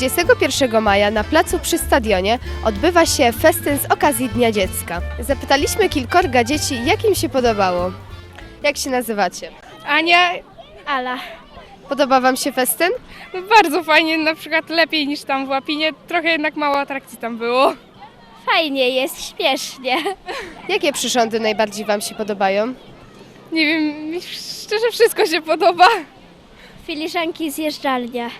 31 maja na placu przy stadionie odbywa się festyn z okazji Dnia Dziecka. Zapytaliśmy kilkorga dzieci, jak im się podobało. Jak się nazywacie? Ania, Ala. Podoba Wam się festyn? no bardzo fajnie, na przykład lepiej niż tam w Łapinie. Trochę jednak mało atrakcji tam było. Fajnie jest, śmiesznie. Jakie przyrządy najbardziej Wam się podobają? Nie wiem, mi szczerze wszystko się podoba. Filiżanki zjeżdżalnia.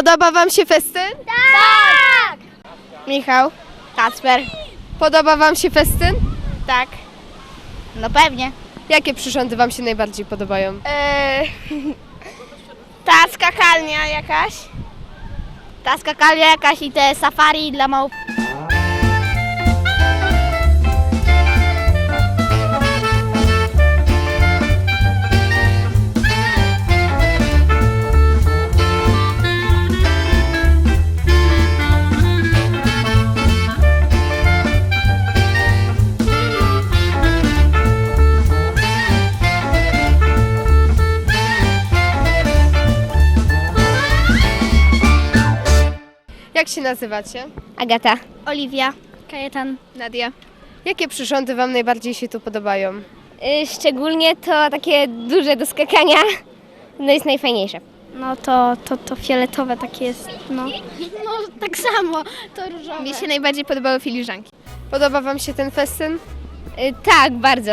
Podoba Wam się festyn? Tak! Michał? Kacper. Podoba Wam się festyn? Tak. No pewnie. Jakie przyrządy Wam się najbardziej podobają? Eee, ta skakalnia jakaś. Ta skakalnia jakaś i te safari dla małp. Jak się nazywacie? Agata. Oliwia. Kajetan. Nadia. Jakie przyrządy Wam najbardziej się tu podobają? Y, szczególnie to takie duże do skakania. No jest najfajniejsze. No to, to, to fioletowe takie jest, no. No tak samo, to różowe. Mnie się najbardziej podobały filiżanki. Podoba Wam się ten festyn? Y, tak, bardzo.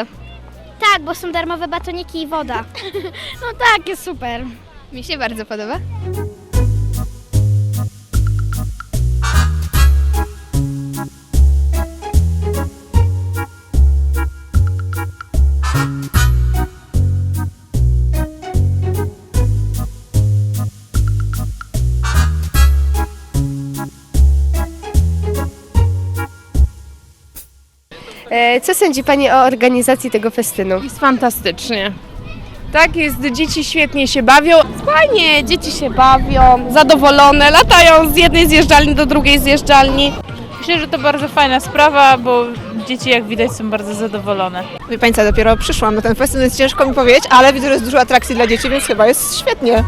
Tak, bo są darmowe batoniki i woda. no tak, jest super. Mi się bardzo podoba. Co sądzi Pani o organizacji tego festynu? Jest fantastycznie. Tak jest, dzieci świetnie się bawią. Fajnie, dzieci się bawią, zadowolone, latają z jednej zjeżdżalni do drugiej zjeżdżalni. Myślę, że to bardzo fajna sprawa, bo dzieci jak widać są bardzo zadowolone. Wie Pani co, dopiero przyszłam na ten festyn, więc ciężko mi powiedzieć, ale widzę, że jest dużo atrakcji dla dzieci, więc chyba jest świetnie.